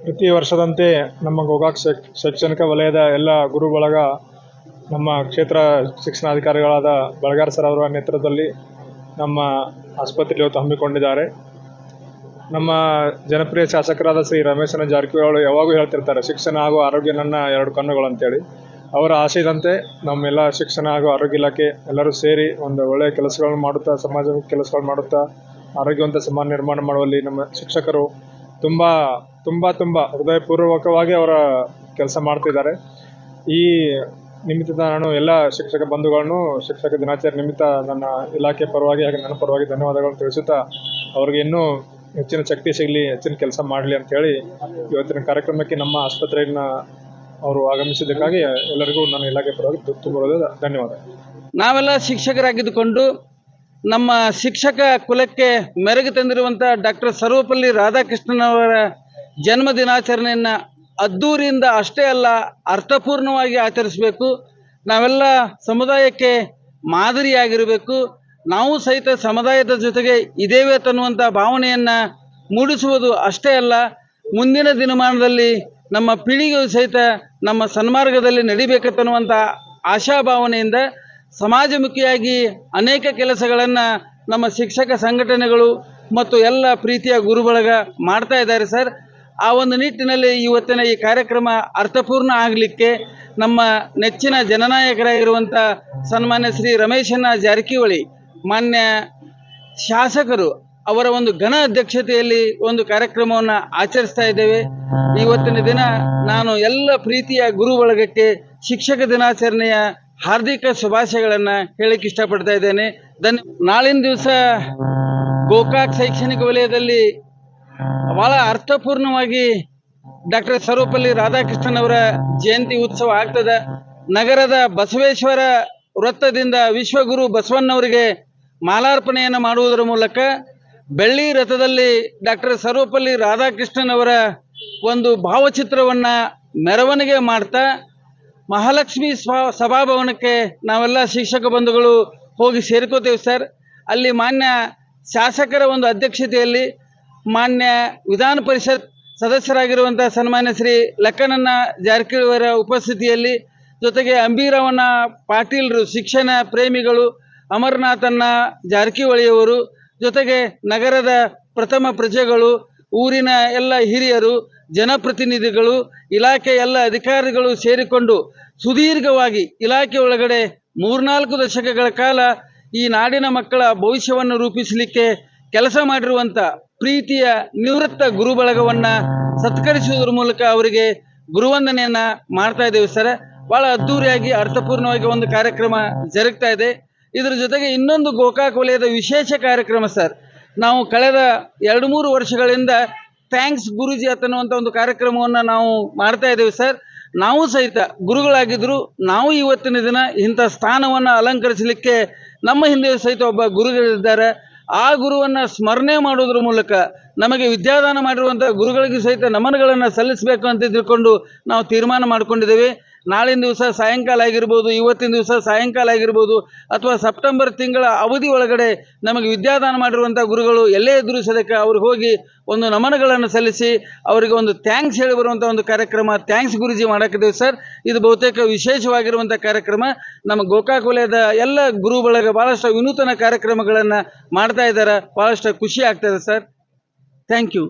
ಪ್ರತಿ ವರ್ಷದಂತೆ ನಮ್ಮ ಗೋಕಾಕ್ ಶೈಕ್ ಶೈಕ್ಷಣಿಕ ವಲಯದ ಎಲ್ಲ ಗುರು ಬಳಗ ನಮ್ಮ ಕ್ಷೇತ್ರ ಶಿಕ್ಷಣಾಧಿಕಾರಿಗಳಾದ ಬಳಗಾರ್ ಸರ್ ಅವರ ನೇತೃತ್ವದಲ್ಲಿ ನಮ್ಮ ಆಸ್ಪತ್ರೆಯಲ್ಲಿ ಇವತ್ತು ಹಮ್ಮಿಕೊಂಡಿದ್ದಾರೆ. ನಮ್ಮ ಜನಪ್ರಿಯ ಶಾಸಕರಾದ ಶ್ರೀ ರಮೇಶನ ಜಾರಕಿಹೊಳಿ ಯಾವಾಗೂ ಹೇಳ್ತಿರ್ತಾರೆ, ಶಿಕ್ಷಣ ಹಾಗೂ ಆರೋಗ್ಯ ನನ್ನ ಎರಡು ಕಣ್ಣುಗಳು ಅಂತೇಳಿ. ಅವರ ಆಶಯದಂತೆ ನಮ್ಮೆಲ್ಲ ಶಿಕ್ಷಣ ಹಾಗೂ ಆರೋಗ್ಯ ಇಲಾಖೆ ಎಲ್ಲರೂ ಸೇರಿ ಒಂದು ಒಳ್ಳೆಯ ಕೆಲಸಗಳನ್ನು ಮಾಡುತ್ತಾ, ಸಮಾಜ ಕೆಲಸಗಳನ್ನು ಮಾಡುತ್ತಾ, ಆರೋಗ್ಯವಂತ ಸಮಾಜ ನಿರ್ಮಾಣ ಮಾಡುವಲ್ಲಿ ನಮ್ಮ ಶಿಕ್ಷಕರು ತುಂಬ ತುಂಬ ತುಂಬ ಹೃದಯಪೂರ್ವಕವಾಗಿ ಅವರ ಕೆಲಸ ಮಾಡ್ತಿದ್ದಾರೆ. ಈ ನಿಮಿತ್ತ ನಾನು ಎಲ್ಲ ಶಿಕ್ಷಕ ಬಂಧುಗಳನ್ನು, ಶಿಕ್ಷಕ ದಿನಾಚರಣೆ ನಿಮಿತ್ತ ನನ್ನ ಇಲಾಖೆ ಪರವಾಗಿ ಹಾಗೆ ನನ್ನ ಪರವಾಗಿ ಧನ್ಯವಾದಗಳನ್ನು ತಿಳಿಸುತ್ತಾ ಅವ್ರಿಗೆ ಇನ್ನೂ ಹೆಚ್ಚಿನ ಶಕ್ತಿ ಸಿಗಲಿ, ಹೆಚ್ಚಿನ ಕೆಲಸ ಮಾಡಲಿ ಅಂತೇಳಿ ಇವತ್ತಿನ ಕಾರ್ಯಕ್ರಮಕ್ಕೆ ನಮ್ಮ ಆಸ್ಪತ್ರೆಯನ್ನು ಅವರು ಆಗಮಿಸಿದ್ದಕ್ಕಾಗಿ ಎಲ್ಲರಿಗೂ ನನ್ನ ಇಲಾಖೆ ಪರವಾಗಿ ತುಂಬ ಧನ್ಯವಾದ. ನಾವೆಲ್ಲ ಶಿಕ್ಷಕರಾಗಿದ್ದುಕೊಂಡು ನಮ್ಮ ಶಿಕ್ಷಕ ಕುಲಕ್ಕೆ ಮೆರುಗು ತಂದಿರುವಂಥ ಡಾಕ್ಟರ್ ಸರ್ವಪಲ್ಲಿ ರಾಧಾಕೃಷ್ಣನವರ ಜನ್ಮ ದಿನಾಚರಣೆಯನ್ನು ಅದ್ದೂರಿಯಿಂದ ಅಷ್ಟೇ ಅಲ್ಲ ಅರ್ಥಪೂರ್ಣವಾಗಿ ಆಚರಿಸಬೇಕು. ನಾವೆಲ್ಲ ಸಮುದಾಯಕ್ಕೆ ಮಾದರಿಯಾಗಿರಬೇಕು. ನಾವು ಸಹಿತ ಸಮುದಾಯದ ಜೊತೆಗೆ ಇದೇವೆ ತನ್ನುವಂಥ ಭಾವನೆಯನ್ನು ಮೂಡಿಸುವುದು ಅಷ್ಟೇ ಅಲ್ಲ. ಮುಂದಿನ ದಿನಮಾನದಲ್ಲಿ ನಮ್ಮ ಪೀಳಿಗೆಯು ಸಹಿತ ನಮ್ಮ ಸನ್ಮಾರ್ಗದಲ್ಲಿ ನಡಿಬೇಕನ್ನುವಂಥ ಆಶಾಭಾವನೆಯಿಂದ ಸಮಾಜಮುಖಿಯಾಗಿ ಅನೇಕ ಕೆಲಸಗಳನ್ನು ನಮ್ಮ ಶಿಕ್ಷಕ ಸಂಘಟನೆಗಳು ಮತ್ತು ಎಲ್ಲ ಪ್ರೀತಿಯ ಗುರುಬಳಗ ಮಾಡ್ತಾ ಇದ್ದಾರೆ ಸರ್. ಆ ಒಂದು ನಿಟ್ಟಿನಲ್ಲಿ ಇವತ್ತಿನ ಈ ಕಾರ್ಯಕ್ರಮ ಅರ್ಥಪೂರ್ಣ ಆಗಲಿಕ್ಕೆ ನಮ್ಮ ನೆಚ್ಚಿನ ಜನನಾಯಕರಾಗಿರುವಂಥ ಸನ್ಮಾನ್ಯ ಶ್ರೀ ರಮೇಶಣ್ಣ ಜಾರಕಿಹೊಳಿ, ಮಾನ್ಯ ಶಾಸಕರು ಅವರ ಒಂದು ಘನ ಅಧ್ಯಕ್ಷತೆಯಲ್ಲಿ ಒಂದು ಕಾರ್ಯಕ್ರಮವನ್ನು ಆಚರಿಸ್ತಾ ಇದ್ದೇವೆ. ಇವತ್ತಿನ ದಿನ ನಾನು ಎಲ್ಲ ಪ್ರೀತಿಯ ಗುರು ಬಳಗಕ್ಕೆ ಶಿಕ್ಷಕ ದಿನಾಚರಣೆಯ ಹಾರ್ದಿಕ ಶುಭಾಶಯಗಳನ್ನು ಹೇಳಕ್ಕೆ ಇಷ್ಟಪಡ್ತಾ ಇದ್ದೇನೆ. ಧನ್ಯ ನಾಳಿನ ದಿವಸ ಗೋಕಾಕ್ ಶೈಕ್ಷಣಿಕ ವಲಯದಲ್ಲಿ ಬಹಳ ಅರ್ಥಪೂರ್ಣವಾಗಿ ಡಾಕ್ಟರ್ ಸರ್ವಪಲ್ಲಿ ರಾಧಾಕೃಷ್ಣನ್ ಅವರ ಜಯಂತಿ ಉತ್ಸವ ಆಗ್ತದೆ. ನಗರದ ಬಸವೇಶ್ವರ ವೃತ್ತದಿಂದ ವಿಶ್ವಗುರು ಬಸವಣ್ಣವರಿಗೆ ಮಾಲಾರ್ಪಣೆಯನ್ನು ಮಾಡುವುದರ ಮೂಲಕ ಬೆಳ್ಳಿ ರಥದಲ್ಲಿ ಡಾಕ್ಟರ್ ಸರ್ವಪಲ್ಲಿ ರಾಧಾಕೃಷ್ಣನ್ ಅವರ ಒಂದು ಭಾವಚಿತ್ರವನ್ನು ಮೆರವಣಿಗೆ ಮಾಡ್ತಾ ಮಹಾಲಕ್ಷ್ಮಿ ಸಭಾಭವನಕ್ಕೆ ನಾವೆಲ್ಲ ಶಿಕ್ಷಕ ಬಂಧುಗಳು ಹೋಗಿ ಸೇರ್ಕೋತೇವೆ ಸರ್. ಅಲ್ಲಿ ಮಾನ್ಯ ಶಾಸಕರ ಒಂದು ಅಧ್ಯಕ್ಷತೆಯಲ್ಲಿ ಮಾನ್ಯ ವಿಧಾನ ಪರಿಷತ್ ಸದಸ್ಯರಾಗಿರುವಂಥ ಸನ್ಮಾನ್ಯ ಶ್ರೀ ಲಕ್ಕನನ್ನ ಜಾರಕಿಹೊಳಿಯವರ ಉಪಸ್ಥಿತಿಯಲ್ಲಿ ಜೊತೆಗೆ ಅಂಬೀರವನ ಪಾಟೀಲ್ರು, ಶಿಕ್ಷಣ ಪ್ರೇಮಿಗಳು ಅಮರನಾಥನ್ನ ಜಾರಕಿಹೊಳಿಯವರು, ಜೊತೆಗೆ ನಗರದ ಪ್ರಥಮ ಪ್ರಜೆಗಳು, ಊರಿನ ಎಲ್ಲ ಹಿರಿಯರು, ಜನಪ್ರತಿನಿಧಿಗಳು, ಇಲಾಖೆ ಎಲ್ಲ ಅಧಿಕಾರಿಗಳು ಸೇರಿಕೊಂಡು ಸುದೀರ್ಘವಾಗಿ ಇಲಾಖೆ ಒಳಗಡೆ ಮೂರ್ನಾಲ್ಕು ದಶಕಗಳ ಕಾಲ ಈ ನಾಡಿನ ಮಕ್ಕಳ ಭವಿಷ್ಯವನ್ನು ರೂಪಿಸಲಿಕ್ಕೆ ಕೆಲಸ ಮಾಡಿರುವಂತ ಪ್ರೀತಿಯ ನಿವೃತ್ತ ಗುರು ಬಳಗವನ್ನ ಸತ್ಕರಿಸುವುದರ ಮೂಲಕ ಅವರಿಗೆ ಗುರುವಂದನೆಯನ್ನ ಮಾಡ್ತಾ ಇದ್ದೇವೆ ಸರ್. ಬಹಳ ಅದ್ದೂರಿಯಾಗಿ, ಅರ್ಥಪೂರ್ಣವಾಗಿ ಒಂದು ಕಾರ್ಯಕ್ರಮ ಜರುಗ್ತಾ ಇದೆ. ಇದರ ಜೊತೆಗೆ ಇನ್ನೊಂದು ಗೋಕಾಕ್ ವಲಯದ ವಿಶೇಷ ಕಾರ್ಯಕ್ರಮ ಸರ್. ನಾವು ಕಳೆದ ಎರಡು ಮೂರು ವರ್ಷಗಳಿಂದ ಥ್ಯಾಂಕ್ಸ್ ಗುರುಜಿ ಅಂತ ಒಂದು ಕಾರ್ಯಕ್ರಮವನ್ನು ನಾವು ಮಾಡ್ತಾ ಇದ್ದೇವೆ ಸರ್. ನಾವು ಸಹಿತ ಗುರುಗಳಾಗಿದ್ರು, ನಾವು ಇವತ್ತಿನ ದಿನ ಇಂಥ ಸ್ಥಾನವನ್ನು ಅಲಂಕರಿಸಲಿಕ್ಕೆ ನಮ್ಮ ಹಿಂದೆ ಸಹಿತ ಒಬ್ಬ ಗುರುಗಳಿದ್ದಾರೆ. ಆ ಗುರುವನ್ನು ಸ್ಮರಣೆ ಮಾಡೋದ್ರ ಮೂಲಕ ನಮಗೆ ವಿದ್ಯಾದಾನ ಮಾಡಿರುವಂಥ ಗುರುಗಳಿಗೆ ಸಹಿತ ನಮನಗಳನ್ನು ಸಲ್ಲಿಸಬೇಕು ಅಂತ ತಿಳ್ಕೊಂಡು ನಾವು ತೀರ್ಮಾನ ಮಾಡ್ಕೊಂಡಿದ್ದೇವೆ. ನಾಳಿನ ದಿವಸ ಸಾಯಂಕಾಲ ಆಗಿರ್ಬೋದು, ಇವತ್ತಿನ ದಿವಸ ಸಾಯಂಕಾಲ ಆಗಿರ್ಬೋದು, ಅಥವಾ ಸೆಪ್ಟೆಂಬರ್ ತಿಂಗಳ ಅವಧಿ ಒಳಗಡೆ ನಮಗೆ ವಿದ್ಯಾದಾನ ಮಾಡಿರುವಂಥ ಗುರುಗಳು ಎಲ್ಲೇ ಇದ್ದರೂ ಸದಕ್ಕೆ ಅವ್ರಿಗೆ ಹೋಗಿ ಒಂದು ನಮನಗಳನ್ನು ಸಲ್ಲಿಸಿ ಅವರಿಗೆ ಒಂದು ಥ್ಯಾಂಕ್ಸ್ ಹೇಳಿ ಬರುವಂಥ ಒಂದು ಕಾರ್ಯಕ್ರಮ. ಥ್ಯಾಂಕ್ಸ್ ಗುರುಜಿ ಮಾಡಕ್ಕಿದ್ದೇವೆ ಸರ್ ಇದು ಬಹುತೇಕ ವಿಶೇಷವಾಗಿರುವಂಥ ಕಾರ್ಯಕ್ರಮ. ನಮ್ಮ ಗೋಕಾಕ್ ವಲಯದ ಎಲ್ಲ ಗುರು ಬಳಗ ಭಾಳಷ್ಟು ವಿನೂತನ ಕಾರ್ಯಕ್ರಮಗಳನ್ನು ಮಾಡ್ತಾ ಇದ್ದಾರೆ ಭಾಳಷ್ಟು ಖುಷಿ ಆಗ್ತದೆ ಸರ್ ಥ್ಯಾಂಕ್ ಯು